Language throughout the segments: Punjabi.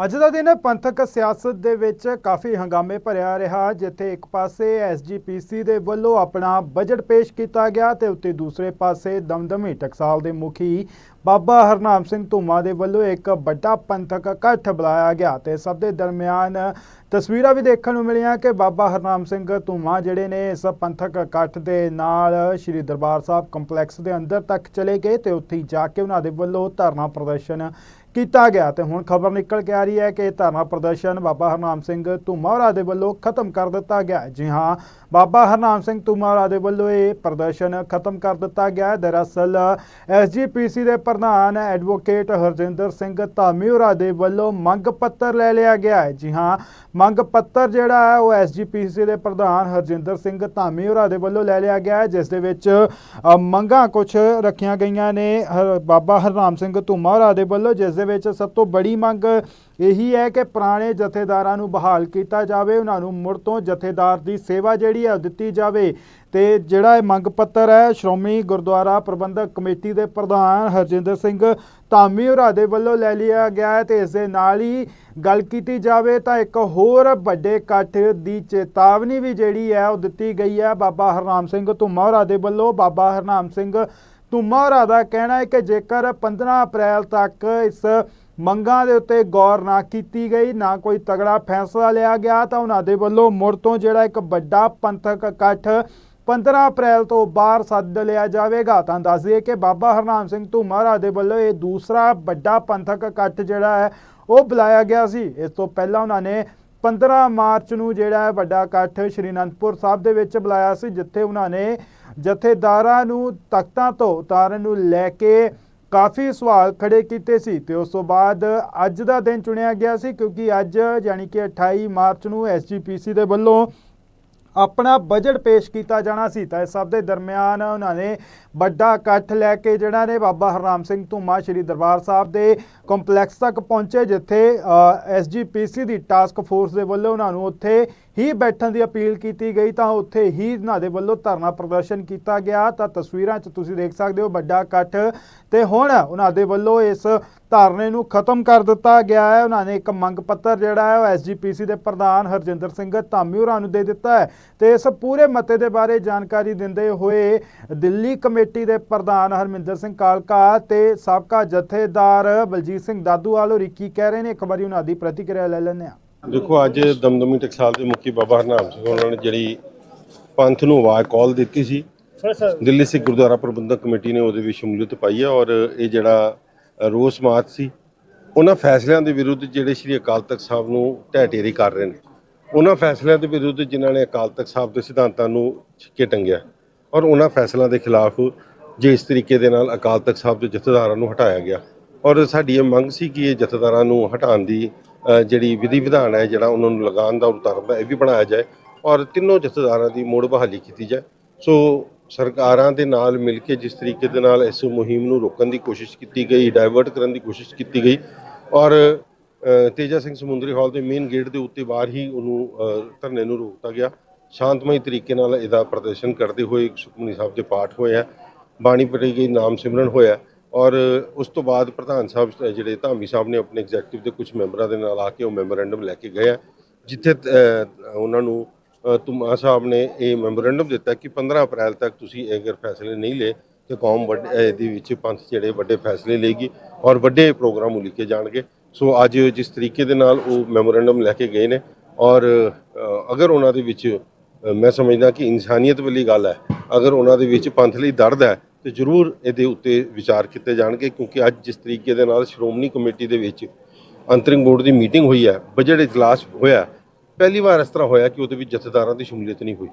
ਅੱਜ ਦਾ ਦਿਨ ਪੰਥਕ ਸਿਆਸਤ ਦੇ ਵਿੱਚ ਕਾਫੀ ਹੰਗਾਮੇ ਭਰਿਆ ਰਿਹਾ। ਜਿੱਥੇ ਇੱਕ ਪਾਸੇ ਐਸਜੀਪੀਸੀ ਦੇ ਵੱਲੋਂ ਆਪਣਾ ਬਜਟ ਪੇਸ਼ ਕੀਤਾ ਗਿਆ ਤੇ ਉੱਤੇ ਦੂਸਰੇ ਪਾਸੇ ਦਮਦਮੀ ਟਕਸਾਲ ਦੇ ਮੁਖੀ ਬਾਬਾ ਹਰਨਾਮ ਸਿੰਘ ਧੂਮਾ ਦੇ ਵੱਲੋਂ ਇੱਕ ਵੱਡਾ ਪੰਥਕ ਇਕੱਠ ਬੁਲਾਇਆ ਗਿਆ ਤੇ ਸਭ ਦੇ ਦਰਮਿਆਨ ਤਸਵੀਰਾਂ ਵੀ ਦੇਖਣ ਨੂੰ ਮਿਲੀਆਂ ਕਿ ਬਾਬਾ ਹਰਨਾਮ ਸਿੰਘ ਧੂਮਾ ਜਿਹੜੇ ਨੇ ਇਸ ਪੰਥਕ ਇਕੱਠ ਦੇ ਨਾਲ ਸ੍ਰੀ ਦਰਬਾਰ ਸਾਹਿਬ ਕੰਪਲੈਕਸ ਦੇ ਅੰਦਰ ਤੱਕ ਚਲੇ ਗਏ ਤੇ ਉੱਥੇ ਹੀ ਜਾ ਕੇ ਉਹਨਾਂ ਦੇ ਵੱਲੋਂ ਧਰਨਾ ਪ੍ਰਦਰਸ਼ਨ ਕੀਤਾ ਗਿਆ ਤੇ ਹੁਣ ਖਬਰ ਨਿਕਲ ਕੇ ਆ ਰਹੀ ਹੈ ਕਿ ਇਹ ਧਰਨਾ ਪ੍ਰਦਰਸ਼ਨ ਬਾਬਾ ਹਰਨਾਮ ਸਿੰਘ ਧੂਮਾਰਾ ਦੇ ਵੱਲੋਂ ਖਤਮ ਕਰ ਦਿੱਤਾ ਗਿਆ ਜੀ ਹਾਂ, ਬਾਬਾ ਹਰਨਾਮ ਸਿੰਘ ਧੂਮਾਰਾ ਦੇ ਵੱਲੋਂ ਇਹ ਪ੍ਰਦਰਸ਼ਨ ਖਤਮ ਕਰ ਦਿੱਤਾ ਗਿਆ ਹੈ। ਦਰਅਸਲ ਐਸਜੀਪੀਸੀ ਦੇ ਪ੍ਰਧਾਨ ਐਡਵੋਕੇਟ ਹਰਜਿੰਦਰ ਸਿੰਘ ਧਾਮੀਉਰਾ ਦੇ ਵੱਲੋਂ ਮੰਗ ਪੱਤਰ ਲੈ ਲਿਆ ਗਿਆ ਹੈ। ਜੀ ਹਾਂ, ਮੰਗ ਪੱਤਰ ਜਿਹੜਾ ਹੈ ਉਹ ਐਸਜੀਪੀਸੀ ਦੇ ਪ੍ਰਧਾਨ ਹਰਜਿੰਦਰ ਸਿੰਘ ਧਾਮੀਉਰਾ ਦੇ ਵੱਲੋਂ ਲੈ ਲਿਆ ਗਿਆ ਹੈ, ਜਿਸ ਦੇ ਵਿੱਚ ਮੰਗਾਂ ਕੁਝ ਰੱਖੀਆਂ ਗਈਆਂ ਨੇ। ਹਰ- ਬਾਬਾ ਹਰਨਾਮ ਸਿੰਘ ਧੂਮਾਰਾ ਦੇ ਵੱਲੋਂ, ਜਿਸ ਦੇ ਵਿੱਚ ਸਭ ਤੋਂ ਬੜੀ ਮੰਗ ਇਹੀ ਹੈ ਕਿ ਪੁਰਾਣੇ ਜਥੇਦਾਰਾਂ ਨੂੰ ਬਹਾਲ ਕੀਤਾ ਜਾਵੇ, ਉਹਨਾਂ ਨੂੰ ਮੁੜ ਤੋਂ ਜਥੇਦਾਰ ਦੀ ਸੇਵਾ ਜਿਹੜੀ ਹੈ ਉਹ ਦਿੱਤੀ ਜਾਵੇ। ਤੇ ਜਿਹੜਾ ਇਹ ਮੰਗ ਪੱਤਰ ਹੈ, ਸ਼੍ਰੋਮਣੀ ਗੁਰਦੁਆਰਾ ਪ੍ਰਬੰਧਕ ਕਮੇਟੀ ਦੇ ਪ੍ਰਧਾਨ ਹਰਜਿੰਦਰ ਸਿੰਘ ਧਾਮੀ ਹੋਰਾਂ ਦੇ ਵੱਲੋਂ ਲੈ ਲਿਆ ਗਿਆ ਹੈ ਤੇ ਇਸ ਦੇ ਨਾਲ ਹੀ ਗੱਲ ਕੀਤੀ ਜਾਵੇ ਤਾਂ ਇੱਕ ਹੋਰ ਵੱਡੇ ਇਕੱਠ ਦੀ ਚੇਤਾਵਨੀ ਵੀ ਜਿਹੜੀ ਹੈ ਉਹ ਦਿੱਤੀ ਗਈ ਹੈ। ਬਾਬਾ ਹਰਨਾਮ ਸਿੰਘ ਧੁੰਮਾ ਹੋਰਾਂ ਦੇ ਵੱਲੋਂ ਬਾਬਾ ਹਰਨਾਮ ਸਿੰਘ ਧੁੰਮਾ ਹੋਰਾਂ ਦਾ ਕਹਿਣਾ ਹੈ ਕਿ ਜੇਕਰ 15 ਅਪ੍ਰੈਲ ਤੱਕ ਇਸ ਮੰਗਾਂ ਦੇ ਉੱਤੇ ਗੌਰ ਨਾ ਕੀਤੀ ਗਈ, ਨਾ ਕੋਈ ਤਗੜਾ ਫੈਸਲਾ ਲਿਆ ਗਿਆ, ਤਾਂ ਉਹਨਾਂ ਦੇ ਵੱਲੋਂ ਮੁੜ ਤੋਂ ਜਿਹੜਾ ਇੱਕ ਵੱਡਾ ਪੰਥਕ ਇਕੱਠ 15 ਅਪ੍ਰੈਲ ਤੋਂ ਬਾਹਰ ਸੱਦ ਲਿਆ ਜਾਵੇਗਾ। ਤਾਂ ਦੱਸ ਦਈਏ ਕਿ ਬਾਬਾ ਹਰਨਾਮ ਸਿੰਘ ਧੂਮਾਰਾ ਦੇ ਵੱਲੋਂ ਇਹ ਦੂਸਰਾ ਵੱਡਾ ਪੰਥਕ ਇਕੱਠ ਜਿਹੜਾ ਹੈ, ਉਹ ਬੁਲਾਇਆ ਗਿਆ ਸੀ। ਇਸ ਤੋਂ ਪਹਿਲਾਂ ਉਹਨਾਂ ਨੇ 15 ਮਾਰਚ ਨੂੰ ਜਿਹੜਾ ਵੱਡਾ ਇਕੱਠ ਸ਼੍ਰੀ ਅਨੰਦਪੁਰ ਸਾਹਿਬ ਦੇ ਵਿੱਚ ਬੁਲਾਇਆ ਸੀ, ਜਿੱਥੇ ਉਹਨਾਂ ਨੇ ਜਥੇਦਾਰਾਂ ਨੂੰ ਤਖਤਾਂ ਤੋਂ ਉਤਾਰਨ ਨੂੰ ਲੈ ਕੇ ਕਾਫੀ ਸਵਾਲ ਖੜੇ ਕੀਤੇ ਸੀ ਤੇ ਉਸ ਤੋਂ ਬਾਅਦ ਅੱਜ ਦਾ ਦਿਨ ਚੁਣਿਆ ਗਿਆ ਸੀ ਕਿਉਂਕਿ ਅੱਜ ਯਾਨੀ ਕਿ 28 ਮਾਰਚ ਨੂੰ ਐਸਜੀਪੀਸੀ ਦੇ ਵੱਲੋਂ ਆਪਣਾ ਬਜਟ ਪੇਸ਼ ਕੀਤਾ ਜਾਣਾ ਸੀ। ਤਾਂ ਇਸ ਸਭ ਦੇ ਦਰਮਿਆਨ ਉਹਨਾਂ ਨੇ ਵੱਡਾ ਇਕੱਠ ਲੈ ਕੇ ਜਿਹੜਾ ਨੇ ਬਾਬਾ ਹਰਨਾਮ ਸਿੰਘ ਧੂਮਾ ਸ਼੍ਰੀ ਦਰਬਾਰ ਸਾਹਿਬ ਦੇ ਕੰਪਲੈਕਸ ਤੱਕ ਪਹੁੰਚੇ, ਜਿੱਥੇ ਐਸਜੀਪੀਸੀ ਦੀ ਟਾਸਕ ਫੋਰਸ ਦੇ ਵੱਲੋਂ ਉਹਨਾਂ ਨੂੰ ਉੱਥੇ ਹੀ ਬੈਠਣ ਦੀ ਅਪੀਲ ਕੀਤੀ ਗਈ ਤਾਂ ਉੱਥੇ ਹੀ ਉਹਨਾਂ ਦੇ ਵੱਲੋਂ ਧਰਨਾ ਪ੍ਰਦਰਸ਼ਨ ਕੀਤਾ ਗਿਆ। ਤਾਂ ਤਸਵੀਰਾਂ 'ਚ ਤੁਸੀਂ ਦੇਖ ਸਕਦੇ ਹੋ ਵੱਡਾ ਇਕੱਠ ਤੇ ਹੁਣ ਉਹਨਾਂ ਦੇ ਵੱਲੋਂ ਇਸ ਧਰਨੇ ਨੂੰ ਖਤਮ ਕਰ ਦਿੱਤਾ ਗਿਆ ਹੈ। ਉਹਨਾਂ ਨੇ ਇੱਕ ਮੰਗ ਪੱਤਰ ਜਿਹੜਾ ਹੈ ਉਹ ਐਸਜੀਪੀਸੀ ਦੇ ਪ੍ਰਧਾਨ ਹਰਜਿੰਦਰ ਸਿੰਘ ਧਾਮੀ ਹੋਰਾਂ ਨੂੰ ਦੇ ਦਿੱਤਾ ਹੈ ਤੇ ਇਸ ਪੂਰੇ ਮਤੇ ਦੇ ਬਾਰੇ ਜਾਣਕਾਰੀ ਦਿੰਦੇ ਹੋਏ ਦਿੱਲੀ ਕਮੇਟੀ ਦੇ ਪ੍ਰਧਾਨ ਹਰਮਿੰਦਰ ਸਿੰਘ ਕਾਲਕਾ ਤੇ ਸਾਬਕਾ ਜਥੇਦਾਰ ਬਲਜੀਤ ਸਿੰਘ ਦਾਦੂਵਾਲ ਹੋਰੀ ਕੀ ਕਹਿ ਰਹੇ ਨੇ? ਇੱਕ ਵਾਰੀ ਉਹਨਾਂ ਦੀ ਪ੍ਰਤੀਕਿਰਿਆ ਲੈ ਲੈਂਦੇ ਹਾਂ। ਦੇਖੋ ਅੱਜ ਦਮਦਮੀ ਟਕਸਾਲ ਦੇ ਮੁਖੀ ਬਾਬਾ ਹਰਨਾਮ ਸਿੰਘ ਉਹਨਾਂ ਨੇ ਜਿਹੜੀ ਪੰਥ ਨੂੰ ਆਵਾਜ਼ ਕਾਲ ਦਿੱਤੀ ਸੀ ਦਿੱਲੀ ਸਿੱਖ ਗੁਰਦੁਆਰਾ ਪ੍ਰਬੰਧਕ ਕਮੇਟੀ ਨੇ ਉਹਦੇ ਵਿੱਚ ਸ਼ਮੂਲੀਅਤ ਪਾਈ ਹੈ ਔਰ ਇਹ ਜਿਹੜਾ ਰੋਸ ਮਾਰਚ ਸੀ ਉਹਨਾਂ ਫੈਸਲਿਆਂ ਦੇ ਵਿਰੁੱਧ ਜਿਹੜੇ ਸ੍ਰੀ ਅਕਾਲ ਤਖਤ ਸਾਹਿਬ ਨੂੰ ਢਹਿ ਕਰ ਰਹੇ ਨੇ। ਉਹਨਾਂ ਫੈਸਲਿਆਂ ਦੇ ਵਿਰੁੱਧ ਜਿਨ੍ਹਾਂ ਨੇ ਅਕਾਲ ਤਖਤ ਸਾਹਿਬ ਦੇ ਸਿਧਾਂਤਾਂ ਨੂੰ ਛਿੱਕੇ ਟੰਗਿਆ ਔਰ ਉਹਨਾਂ ਫੈਸਲਿਆਂ ਦੇ ਖਿਲਾਫ ਜੇ ਇਸ ਤਰੀਕੇ ਦੇ ਨਾਲ ਅਕਾਲ ਤਖਤ ਸਾਹਿਬ ਦੇ ਜਥੇਦਾਰਾਂ ਨੂੰ ਹਟਾਇਆ ਗਿਆ ਔਰ ਸਾਡੀ ਇਹ ਮੰਗ ਸੀ ਕਿ ਇਹ ਜਥੇਦਾਰਾਂ ਨੂੰ ਹਟਾਉਣ ਦੀ ਜਿਹੜੀ ਵਿਧੀ ਵਿਧਾਨ ਹੈ, ਜਿਹੜਾ ਉਹਨਾਂ ਨੂੰ ਲਗਾਉਣ ਦਾ ਉਤਾਰਨ ਹੈ, ਇਹ ਵੀ ਬਣਾਇਆ ਜਾਏ ਔਰ ਤਿੰਨੋਂ ਜਥੇਦਾਰਾਂ ਦੀ ਮੁੜ ਬਹਾਲੀ ਕੀਤੀ ਜਾਏ। ਸੋ ਸਰਕਾਰਾਂ ਦੇ ਨਾਲ ਮਿਲ ਕੇ ਜਿਸ ਤਰੀਕੇ ਦੇ ਨਾਲ ਇਸ ਮੁਹਿੰਮ ਨੂੰ ਰੋਕਣ ਦੀ ਕੋਸ਼ਿਸ਼ ਕੀਤੀ ਗਈ ਡਾਇਵਰਟ ਕਰਨ ਦੀ ਕੋਸ਼ਿਸ਼ ਕੀਤੀ ਗਈ ਔਰ ਤੇਜਾ ਸਿੰਘ ਸਮੁੰਦਰੀ ਹਾਲ ਦੇ ਮੇਨ ਗੇਟ ਦੇ ਉੱਤੇ ਬਾਹਰ ਹੀ ਉਹਨੂੰ ਧਰਨੇ ਨੂੰ ਰੋਕਤਾ ਗਿਆ। ਸ਼ਾਂਤਮਈ ਤਰੀਕੇ ਨਾਲ ਇਹਦਾ ਪ੍ਰਦਰਸ਼ਨ ਕਰਦੇ ਹੋਏ ਸੁਖਮਨੀ ਸਾਹਿਬ ਦੇ ਪਾਠ ਹੋਇਆ ਬਾਣੀ ਪੜ੍ਹੀ ਗਈ, ਨਾਮ ਸਿਮਰਨ ਹੋਇਆ ਔਰ ਉਸ ਤੋਂ ਬਾਅਦ ਪ੍ਰਧਾਨ ਸਾਹਿਬ ਜਿਹੜੇ ਧਾਮੀ ਸਾਹਿਬ ਨੇ ਆਪਣੇ ਐਗਜ਼ੈਕਟਿਵ ਦੇ ਕੁਝ ਮੈਂਬਰਾਂ ਦੇ ਨਾਲ ਆ ਕੇ ਉਹ ਮੈਮੋਰੈਂਡਮ ਲੈ ਕੇ ਗਏ ਜਿੱਥੇ ਉਹਨਾਂ ਨੂੰ ਅ, ਧੁਮਾ ਸਾਹਿਬ ਨੇ ਇਹ ਮੈਮੋਰੈਂਡਮ ਦਿੱਤਾ ਕਿ 15 ਅਪ੍ਰੈਲ ਤੱਕ ਤੁਸੀਂ ਅਗਰ ਫੈਸਲੇ ਨਹੀਂ ਲਏ ਤੇ ਕੌਮ ਵੱਡੇ ਦੇ ਵਿੱਚ ਪੰਥ ਜਿਹੜੇ ਵੱਡੇ ਫੈਸਲੇ ਲਏਗੀ ਔਰ ਵੱਡੇ ਪ੍ਰੋਗਰਾਮ ਉਲੀਕੇ ਜਾਣਗੇ। ਸੋ ਅੱਜ ਜਿਸ ਤਰੀਕੇ ਦੇ ਨਾਲ ਉਹ ਮੈਮੋਰੈਂਡਮ ਲੈ ਕੇ ਗਏ ਨੇ ਔਰ ਅਗਰ ਉਹਨਾਂ ਦੇ ਵਿੱਚ ਮੈਂ ਸਮਝਦਾ ਕਿ ਇਨਸਾਨੀਅਤ ਵਾਲੀ ਗੱਲ ਹੈ ਅਗਰ ਉਹਨਾਂ ਦੇ ਵਿੱਚ ਪੰਥ ਲਈ ਦਰਦ ਹੈ ਤੇ ਜ਼ਰੂਰ ਇਹਦੇ ਉੱਤੇ ਵਿਚਾਰ ਕੀਤੇ ਜਾਣਗੇ, ਕਿਉਂਕਿ ਅੱਜ ਜਿਸ ਤਰੀਕੇ ਦੇ ਨਾਲ ਸ਼੍ਰੋਮਣੀ ਕਮੇਟੀ ਦੇ ਵਿੱਚ ਅੰਤਰਿੰਗ ਬੋਰਡ ਦੀ ਮੀਟਿੰਗ ਹੋਈ ਹੈ, ਬਜਟ ਇਜਲਾਸ ਹੋਇਆ ਪਹਿਲੀ ਵਾਰ ਇਸ ਤਰ੍ਹਾਂ ਹੋਇਆ ਕਿ ਉਹਦੇ ਵਿੱਚ ਜਥੇਦਾਰਾਂ ਦੀ ਸ਼ਮੂਲੀਅਤ ਨਹੀਂ ਹੋਈ।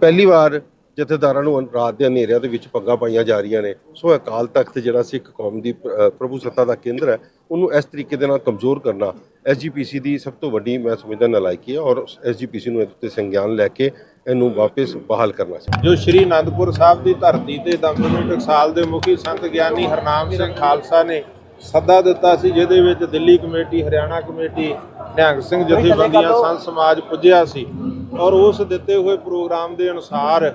ਪਹਿਲੀ ਵਾਰ ਜਥੇਦਾਰਾਂ ਨੂੰ ਰਾਤ ਦੇ ਹਨੇਰਿਆਂ ਦੇ ਵਿੱਚ ਪੱਗਾਂ ਪਾਈਆਂ ਜਾ ਰਹੀਆਂ ਨੇ, ਸੋ ਅਕਾਲ ਤਖਤ ਜਿਹੜਾ ਸਿੱਖ ਕੌਮ ਦੀ ਪ੍ਰਭੂ ਸੱਤਾ ਦਾ ਕੇਂਦਰ ਹੈ, ਉਹਨੂੰ ਇਸ ਤਰੀਕੇ ਦੇ ਨਾਲ ਕਮਜ਼ੋਰ ਕਰਨਾ ਐਸਜੀਪੀਸੀ ਦੀ ਸਭ ਤੋਂ ਵੱਡੀ ਮੈਂ ਸਮਝਦਾ ਨਲਾਇਕੀ ਹੈ ਔਰ ਐਸਜੀਪੀਸੀ ਨੂੰ ਇਹਦੇ ਉੱਤੇ ਸੰਗਿਆਨ ਲੈ ਕੇ ਇਹਨੂੰ ਵਾਪਸ ਬਹਾਲ ਕਰਨਾ ਚਾਹੀਦਾ। ਜੋ ਸ਼੍ਰੀ ਅਨੰਦਪੁਰ ਸਾਹਿਬ ਦੀ ਧਰਤੀ ਤੇ ਦਮਦਮੀ ਟਕਸਾਲ ਦੇ ਮੁਖੀ ਸੰਤ ਗਿਆਨੀ ਹਰਨਾਮ ਸਿੰਘ ਖਾਲਸਾ ਨੇ ਸੱਦਾ ਦਿੱਤਾ ਸੀ ਜਿਹਦੇ ਵਿੱਚ ਦਿੱਲੀ ਕਮੇਟੀ ਹਰਿਆਣਾ ਕਮੇਟੀ ਨਿਹੰਗ ਸਿੰਘ ਜਥੇਬੰਦੀਆਂ ਸੰਤ ਸਮਾਜ ਪੁੱਜਿਆ ਸੀ ਔਰ ਉਸ ਦਿੱਤੇ ਹੋਏ ਪ੍ਰੋਗਰਾਮ ਦੇ ਅਨੁਸਾਰ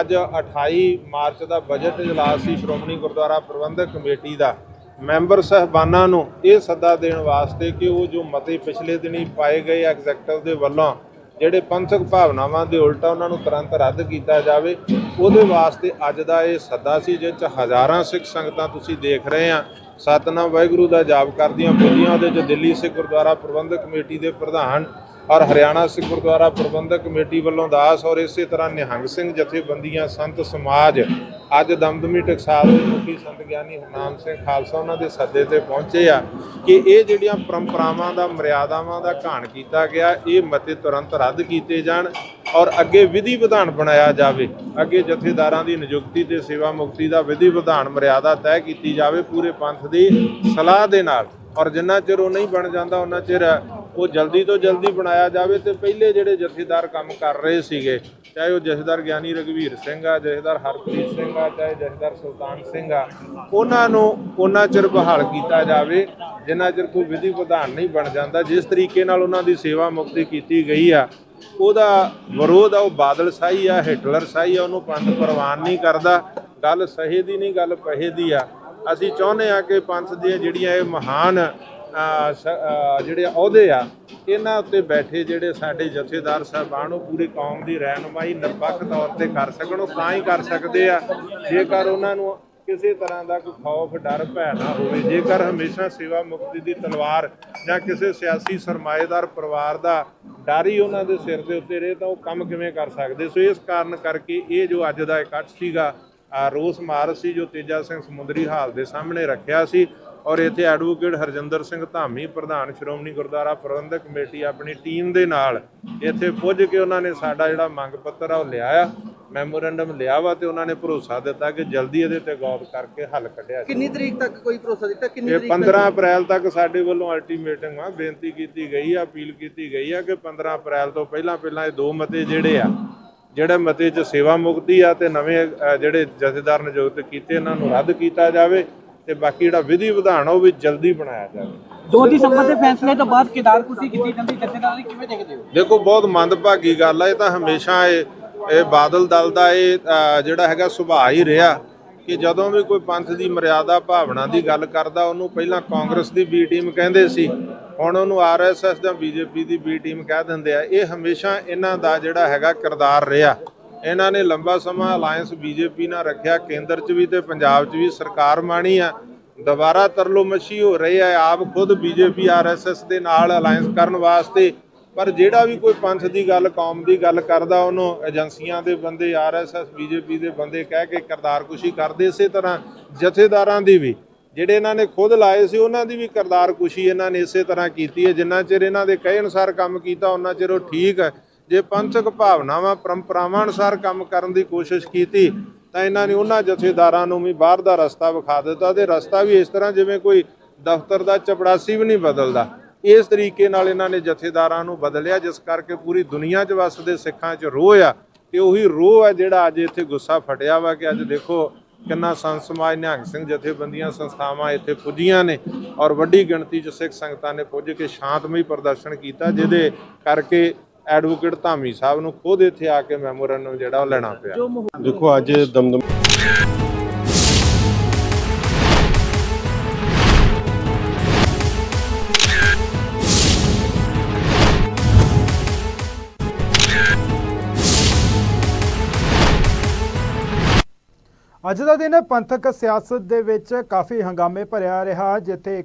ਅੱਜ 28 ਮਾਰਚ ਦਾ ਬਜਟ ਇਜਲਾਸ ਸੀ ਸ਼੍ਰੋਮਣੀ ਗੁਰਦੁਆਰਾ ਪ੍ਰਬੰਧਕ ਕਮੇਟੀ ਦਾ। ਮੈਂਬਰ ਸਹਿਬਾਨਾਂ ਨੂੰ ਇਹ ਸੱਦਾ ਦੇਣ ਵਾਸਤੇ ਕਿ ਉਹ ਜੋ ਮਤੇ ਪਿਛਲੇ ਦਿਨੀ ਪਾਏ ਗਏ ਐਗਜ਼ੈਕਟਿਵ ਦੇ ਵੱਲੋਂ ਜਿਹੜੇ ਪੰਥਕ ਭਾਵਨਾਵਾਂ ਦੇ ਉਲਟਾ ਉਹਨਾਂ ਨੂੰ ਤੁਰੰਤ ਰੱਦ ਕੀਤਾ ਜਾਵੇ, ਉਹਦੇ ਵਾਸਤੇ ਅੱਜ ਦਾ ਇਹ ਸੱਦਾ ਸੀ ਜਿਸ ਚ ਹਜ਼ਾਰਾਂ ਸਿੱਖ ਸੰਗਤਾਂ ਤੁਸੀਂ ਦੇਖ ਰਹੇ ਆ। ਸਤਨਾਮ ਵਾਹਿਗੁਰੂ ਦਾ ਜਾਪ ਕਰਦੀਆਂ ਪੁੱਜੀਆਂ ਉਹਦੇ ਚ ਦਿੱਲੀ ਸਿੱਖ ਗੁਰਦੁਆਰਾ ਪ੍ਰਬੰਧਕ ਕਮੇਟੀ ਦੇ ਪ੍ਰਧਾਨ ਔਰ ਹਰਿਆਣਾ ਸਿੱਖ ਗੁਰਦੁਆਰਾ ਪ੍ਰਬੰਧਕ ਕਮੇਟੀ ਵੱਲੋਂ ਦਾਸ ਔਰ ਇਸੇ ਤਰ੍ਹਾਂ ਨਿਹੰਗ ਸਿੰਘ ਜਥੇਬੰਦੀਆਂ ਸੰਤ ਸਮਾਜ ਅੱਜ ਦਮਦਮੀ ਟਕਸਾਲ ਦੇ ਮੁਖੀ ਸੰਤ ਗਿਆਨੀ ਹਰਨਾਮ ਸਿੰਘ ਖਾਲਸਾ ਉਹਨਾਂ ਦੇ ਸੱਦੇ ਤੇ ਪਹੁੰਚੇ ਆ ਕਿ ਇਹ ਜਿਹੜੀਆਂ ਪਰੰਪਰਾਵਾਂ ਦਾ, ਮਰਿਆਦਾਵਾਂ ਦਾ ਘਾਣ ਕੀਤਾ ਗਿਆ, ਇਹ ਮਤੇ ਤੁਰੰਤ ਰੱਦ ਕੀਤੇ ਜਾਣ ਔਰ ਅੱਗੇ ਵਿਧੀ ਵਿਧਾਨ ਬਣਾਇਆ ਜਾਵੇ। ਅੱਗੇ ਜਥੇਦਾਰਾਂ ਦੀ ਨਿਯੁਕਤੀ ਤੇ ਸੇਵਾ ਮੁਕਤੀ ਦਾ ਵਿਧੀ ਵਿਧਾਨ, ਮਰਿਆਦਾ ਤੈਅ ਕੀਤੀ ਜਾਵੇ ਪੂਰੇ ਪੰਥ ਦੀ ਸਲਾਹ ਦੇ ਨਾਲ। ਔਰ ਜਿੰਨਾ ਚਿਰ ਉਹ ਨਹੀਂ ਬਣ ਜਾਂਦਾ, ਉਹਨਾਂ ਚਿਰ ਉਹ ਜਲਦੀ ਤੋਂ ਜਲਦੀ ਬਣਾਇਆ ਜਾਵੇ ਤੇ ਪਹਿਲੇ ਜਿਹੜੇ ਜਥੇਦਾਰ ਕੰਮ ਕਰ ਰਹੇ ਸੀਗੇ, ਚਾਹੇ ਉਹ ਜਥੇਦਾਰ ਗਿਆਨੀ ਰਗਵੀਰ ਸਿੰਘ ਆ, ਜਥੇਦਾਰ ਹਰਪ੍ਰੀਤ ਸਿੰਘ ਆ, ਚਾਹੇ ਜਥੇਦਾਰ ਸੁਲਤਾਨ ਸਿੰਘ ਆ, ਉਹਨਾਂ ਨੂੰ ਉਹਨਾਂ ਚਿਰ ਬਹਾਲ ਕੀਤਾ ਜਾਵੇ, ਜਿੰਨਾ ਚਿਰ ਕੋਈ ਵਿਧੀ ਵਿਧਾਨ ਨਹੀਂ ਬਣ ਜਾਂਦਾ, ਜਿਸ ਤਰੀਕੇ ਨਾਲ ਉਹਨਾਂ ਦੀ ਸੇਵਾ ਮੁਕਤੀ ਕੀਤੀ ਗਈ ਆ, ਉਹਦਾ ਵਿਰੋਧ ਆ, ਉਹ ਬਾਦਲ ਸਾਈ ਆ, ਹਿਟਲਰ ਸਾਈ ਆ, ਉਹਨੂੰ ਪੰਥ ਪ੍ਰਵਾਨ ਨਹੀਂ ਕਰਦਾ, ਗੱਲ ਸਹੇ ਦੀ ਨਹੀਂ, ਗੱਲ ਪਹੇ ਦੀ ਆ। ਅਸੀਂ ਚਾਹੁੰਦੇ ਆ ਕਿ ਪੰਥ ਦੀਆਂ ਜਿਹੜੀਆਂ ਇਹ ਮਹਾਨ ਜਿਹੜੇ ਅਹੁਦੇ ਆ, ਇਹਨਾਂ ਉੱਤੇ ਬੈਠੇ ਜਿਹੜੇ ਸਾਡੇ ਜਥੇਦਾਰ ਸਾਹਿਬਾਨ, ਉਹ ਪੂਰੀ ਕੌਮ ਦੀ ਰਹਿਨੁਮਾਈ ਨਿਰਪੱਖ ਤੌਰ ਤੇ ਕਰ ਸਕਣ, ਉਹ ਤਾਂ ਹੀ ਕਰ ਸਕਦੇ ਆ। ਜੇਕਰ ਉਹਨਾਂ ਨੂੰ ਕਿਸੇ ਤਰ੍ਹਾਂ ਦਾ ਕੋਈ ਖੌਫ, ਡਰ, ਭੈ ਨਾ ਹੋਵੇ, ਜੇਕਰ ਹਮੇਸ਼ਾ ਸੇਵਾ ਮੁਕਤੀ ਦੀ ਤਲਵਾਰ ਜਾਂ ਕਿਸੇ ਸਿਆਸੀ ਸਰਮਾਏਦਾਰ ਪਰਿਵਾਰ ਦਾ ਡਰ ਹੀ ਉਹਨਾਂ ਦੇ ਸਿਰ ਦੇ ਉੱਤੇ ਰਹੇ, ਤਾਂ ਉਹ ਕੰਮ ਕਿਵੇਂ ਕਰ ਸਕਦੇ? ਸੋ ਇਸ ਕਾਰਨ ਕਰਕੇ ਇਹ ਜੋ ਅੱਜ ਦਾ ਇਕੱਠ ਸੀਗਾ ਰੋਸ ਮਾਰਚ ਸੀ, ਜੋ ਤੇਜਾ ਸਿੰਘ ਸਮੁੰਦਰੀ ਹਾਲ ਦੇ ਸਾਹਮਣੇ ਰੱਖਿਆ ਸੀ ਔਰ ਇੱਥੇ ਐਡਵੋਕੇਟ ਹਰਜਿੰਦਰ ਸਿੰਘ ਧਾਮੀ ਪ੍ਰਧਾਨ ਸ਼੍ਰੋਮਣੀ ਗੁਰਦੁਆਰਾ ਪ੍ਰਬੰਧਕ ਕਮੇਟੀ ਆਪਣੀ ਟੀਮ ਦੇ ਨਾਲ ਇੱਥੇ ਪੁੱਜ ਕੇ ਉਹਨਾਂ ਨੇ ਸਾਡਾ ਜਿਹੜਾ ਮੰਗ ਪੱਤਰ ਆ ਉਹ ਲਿਆ ਮੈਮੋਰੈਂਡਮ ਲਿਆ ਵਾ ਤੇ ਉਹਨਾਂ ਨੇ ਭਰੋਸਾ ਦਿੱਤਾ ਕਿ ਜਲਦੀ ਇਹਦੇ ਤੇ ਗੌਰ ਕਰਕੇ ਹੱਲ ਕੱਢਿਆ ਕਿੰਨੀ ਤਰੀਕ ਤੱਕ ਕੋਈ ਭਰੋਸਾ ਦਿੱਤਾ? ਕਿੰਨੀ ਇਹ ਤਰੀਕ 15 ਅਪ੍ਰੈਲ ਤੱਕ ਸਾਡੇ ਵੱਲੋਂ ਅਲਟੀਮੇਟਮ ਆ ਬੇਨਤੀ ਕੀਤੀ ਗਈ ਆ ਅਪੀਲ ਕੀਤੀ ਗਈ ਆ ਕਿ 15 ਅਪ੍ਰੈਲ ਤੋਂ ਪਹਿਲਾਂ ਪਹਿਲਾਂ ਇਹ ਦੋ ਮਤੇ ਜਿਹੜੇ ਆ ਜਿਹੜੇ ਮਤੇ 'ਚ ਸੇਵਾ ਮੁਕਤੀ ਆ ਤੇ ਨਵੇਂ ਜਿਹੜੇ ਜਥੇਦਾਰ ਨਿਯੁਕਤ ਕੀਤੇ ਇਹਨਾਂ ਨੂੰ ਰੱਦ ਕੀਤਾ ਜਾਵੇ ਤੇ ਬਾਕੀ ਜਿਹੜਾ ਵਿਧੀ ਵਿਧਾਨ ਉਹ ਵੀ ਜਲਦੀ ਬਣਾਇਆ ਜਾਵੇ। 2 ਦਸੰਬਰ ਦੇ ਫੈਸਲੇ ਤੋਂ ਬਾਅਦ ਕੇਦਾਰ ਕੁਰਸੀ ਕੀਤੀ ਜਾਂਦੀ ਜਥੇਦਾਰਾਂ ਕਿਵੇਂ ਦੇਖਦੇ ਹੋ? ਦੇਖੋ ਬਹੁਤ ਮੰਦਭਾਗੀ ਗੱਲ ਆ ਇਹ ਤਾਂ ਹਮੇਸ਼ਾ ਇਹ ਇਹ ਬਾਦਲ ਦਲ ਦਾ ਇਹ ਅ, ਜਿਹੜਾ ਹੈਗਾ ਸੁਭਾਅ ਹੀ ਰਿਹਾ ਕਿ ਜਦੋਂ ਵੀ ਕੋਈ ਪੰਥ ਦੀ ਮਰਿਆਦਾ ਭਾਵਨਾ ਦੀ ਗੱਲ ਕਰਦਾ ਉਹਨੂੰ ਪਹਿਲਾਂ ਕਾਂਗਰਸ ਦੀ ਬੀ ਟੀਮ ਕਹਿੰਦੇ ਸੀ ਹੁਣ ਉਹਨੂੰ ਆਰਐਸਐਸ ਜਾਂ ਬੀਜੇਪੀ ਦੀ ਬੀ ਟੀਮ ਕਹਿ ਦਿੰਦੇ ਆ। ਇਹ ਹਮੇਸ਼ਾ ਇਹਨਾਂ ਦਾ ਜਿਹੜਾ ਹੈਗਾ ਕਿਰਦਾਰ ਰਿਹਾ। ਇਹਨਾਂ ਨੇ ਲੰਬਾ ਸਮਾਂ ਅਲਾਈਅੰਸ ਬੀਜੇਪੀ ਨਾਲ ਰੱਖਿਆ, ਕੇਂਦਰ 'ਚ ਵੀ ਤੇ ਪੰਜਾਬ 'ਚ ਵੀ ਸਰਕਾਰ ਮਾਣੀ ਆ। ਦੁਬਾਰਾ ਤਰਲੋ ਮੱਛੀ ਹੋ ਰਹੀ ਹੈ, ਆਪ ਖੁਦ ਬੀਜੇਪੀ ਆਰਐਸਐਸ ਦੇ ਨਾਲ ਅਲਾਈਅੰਸ ਕਰਨ ਵਾਸਤੇ। ਪਰ ਜਿਹੜਾ ਵੀ ਕੋਈ ਪੰਥ ਦੀ ਗੱਲ, ਕੌਮ ਦੀ ਗੱਲ ਕਰਦਾ, ਉਹਨੂੰ ਏਜੰਸੀਆਂ ਦੇ ਬੰਦੇ ਆਰਐਸਐਸ ਬੀਜੇਪੀ ਦੇ ਬੰਦੇ ਕਹਿ ਕੇ ਕਰਤਾਰਕੁਸ਼ੀ ਕਰਦੇ ਇਸੇ ਤਰ੍ਹਾਂ, ਜਥੇਦਾਰਾਂ ਦੀ ਵੀ। ਜਿਹੜੇ ਇਹਨਾਂ ਨੇ ਖੁਦ ਲਾਏ ਸੀ, ਉਹਨਾਂ ਦੀ ਵੀ ਕਰਤਾਰਕੁਸ਼ੀ ਇਹਨਾਂ ਨੇ ਇਸੇ ਤਰ੍ਹਾਂ ਕੀਤੀ ਹੈ। ਜਿੰਨਾ ਚਿਰ ਇਹਨਾਂ ਦੇ ਕਹੇ ਅਨੁਸਾਰ ਕੰਮ ਕੀਤਾ, ਉਹਨਾਂ ਚਿਰ ਉਹ ਠੀਕ ਹੈ। ਜੇ ਪੰਥਕ ਭਾਵਨਾਵਾਂ, ਪਰੰਪਰਾਵਾਂ ਅਨੁਸਾਰ ਕੰਮ ਕਰਨ ਦੀ ਕੋਸ਼ਿਸ਼ ਕੀਤੀ, ਤਾਂ ਇਹਨਾਂ ਨੇ ਉਹਨਾਂ ਜਥੇਦਾਰਾਂ ਨੂੰ ਵੀ ਬਾਹਰ ਦਾ ਰਸਤਾ ਵਿਖਾ ਦਿੱਤਾ ਤੇ ਰਸਤਾ ਵੀ ਇਸ ਤਰ੍ਹਾਂ ਜਿਵੇਂ ਕੋਈ ਦਫ਼ਤਰ ਦਾ ਚਪੜਾਸੀ ਵੀ ਨਹੀਂ ਬਦਲਦਾ। ਇਸ ਤਰੀਕੇ ਨਾਲ ਇਹਨਾਂ ਨੇ ਜਥੇਦਾਰਾਂ ਨੂੰ ਬਦਲਿਆ, ਜਿਸ ਕਰਕੇ ਪੂਰੀ ਦੁਨੀਆ 'ਚ ਵਸਦੇ ਸਿੱਖਾਂ 'ਚ ਰੋਹ ਆ ਤੇ ਉਹੀ ਰੋਹ ਆ ਜਿਹੜਾ ਅੱਜ ਇੱਥੇ ਗੁੱਸਾ ਫਟਿਆ ਵਾ ਕਿ ਅੱਜ ਦੇਖੋ ਕਿੰਨਾ ਸੰਤ ਸਮਾਜ ਨਿਹੰਗ ਸਿੰਘ ਜਥੇਬੰਦੀਆਂ ਸੰਸਥਾਵਾਂ ਇੱਥੇ ਪੁੱਜੀਆਂ ਨੇ ਔਰ ਵੱਡੀ ਗਿਣਤੀ 'ਚ ਸਿੱਖ ਸੰਗਤਾਂ ਨੇ ਪੁੱਜ ਕੇ ਸ਼ਾਂਤਮਈ ਪ੍ਰਦਰਸ਼ਨ ਕੀਤਾ, ਜਿਹਦੇ ਕਰਕੇ ਐਡਵੋਕੇਟ ਧਾਮੀ ਸਾਹਿਬ ਨੂੰ ਖੁਦ ਇੱਥੇ ਆ ਕੇ ਮੈਮੋਰੈਂਡਮ ਜਿਹੜਾ ਉਹ ਲੈਣਾ ਪਿਆ। ਦੇਖੋ ਅੱਜ ਦਮਦਮ ਅੱਜ ਦਾ ਦਿਨ ਪੰਥਕ ਸਿਆਸਤ ਦੇ ਵਿੱਚ ਕਾਫੀ ਹੰਗਾਮੇ ਭਰਿਆ ਰਿਹਾ ਜਿੱਥੇ ਇੱਕ